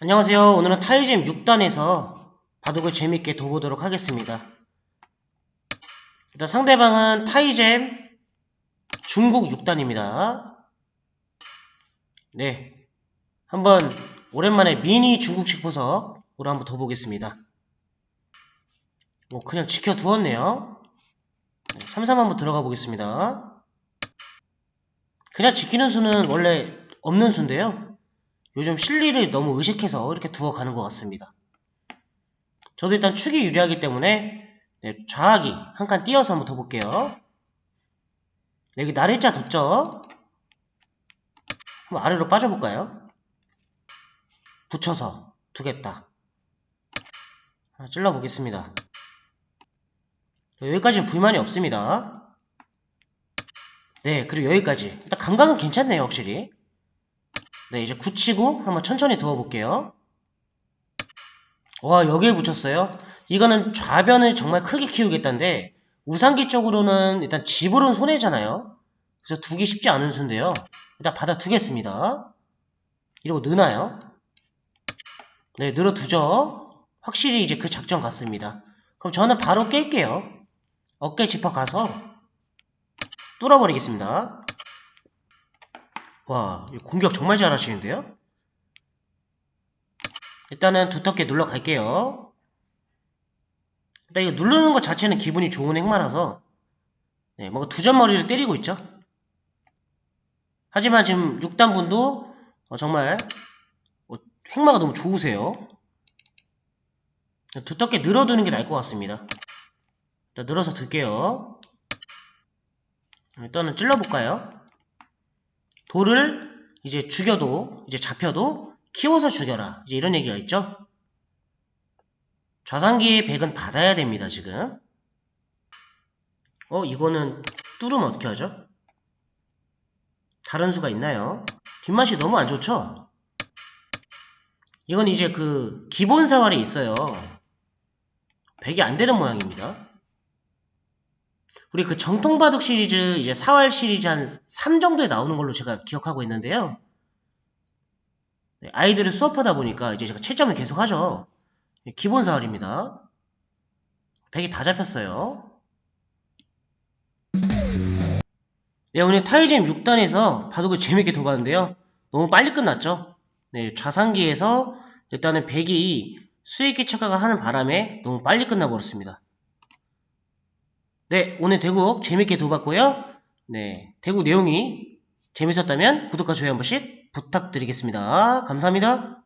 안녕하세요. 오늘은 타이잼 6단에서 바둑을 재밌게 둬보도록 하겠습니다. 일단 상대방은 타이잼 중국 6단입니다. 네. 한번 오랜만에 미니 중국식 보석으로 한번 둬보겠습니다. 뭐 그냥 지켜두었네요. 네, 3, 3 한번 들어가 보겠습니다. 그냥 지키는 수는 원래 없는 수인데요. 요즘 실리를 너무 의식해서 이렇게 두어 가는 것 같습니다. 저도 일단 축이 유리하기 때문에 네, 좌하기 한 칸 띄어서 한번 더 볼게요. 네, 여기 나래자 뒀죠? 한번 아래로 빠져볼까요? 붙여서 두겠다. 하나 찔러보겠습니다. 네, 여기까지는 불만이 없습니다. 네, 그리고 여기까지. 일단 감각은 괜찮네요, 확실히. 네, 이제 굳히고 한번 천천히 두어볼게요. 와, 여기에 붙였어요. 이거는 좌변을 정말 크게 키우겠다는데 우상기 쪽으로는 일단 집으로는 손해잖아요. 그래서 두기 쉽지 않은 수인데요. 일단 받아 두겠습니다. 이러고 느나요? 네, 늘어두죠. 확실히 이제 그 작전 같습니다. 그럼 저는 바로 깰게요. 어깨 짚어 가서 뚫어버리겠습니다. 와, 이 공격 정말 잘하시는데요? 일단은 두텁게 눌러 갈게요. 일단 이거 누르는 것 자체는 기분이 좋은 행마라서 네, 뭔가 두점머리를 때리고 있죠. 하지만 지금 6단 분도 어, 정말 어, 행마가 너무 좋으세요. 두텁게 늘어두는 게 나을 것 같습니다. 일단 늘어서 둘게요. 일단은 찔러볼까요? 돌을 이제 죽여도 이제 잡혀도 키워서 죽여라 이제 이런 얘기가 있죠 좌상기의 백은 받아야 됩니다 지금 어 이거는 뚫으면 어떻게 하죠? 다른 수가 있나요? 뒷맛이 너무 안 좋죠? 이건 이제 그 기본 사활에 있어요 백이 안 되는 모양입니다 우리 그 정통바둑 시리즈 이제 4월 시리즈 한 3 정도에 나오는 걸로 제가 기억하고 있는데요. 네, 아이들을 수업하다 보니까 이제 제가 채점을 계속 하죠. 네, 기본 사활입니다. 100이 다 잡혔어요. 네, 오늘 타이잼 6단에서 바둑을 재밌게 둬봤는데요. 너무 빨리 끝났죠. 네, 좌상기에서 일단은 100이 수익기 착각을 하는 바람에 너무 빨리 끝나버렸습니다. 네, 오늘 대국 재밌게 둬봤고요. 네, 대국 내용이 재밌었다면 구독과 좋아요 한 번씩 부탁드리겠습니다. 감사합니다.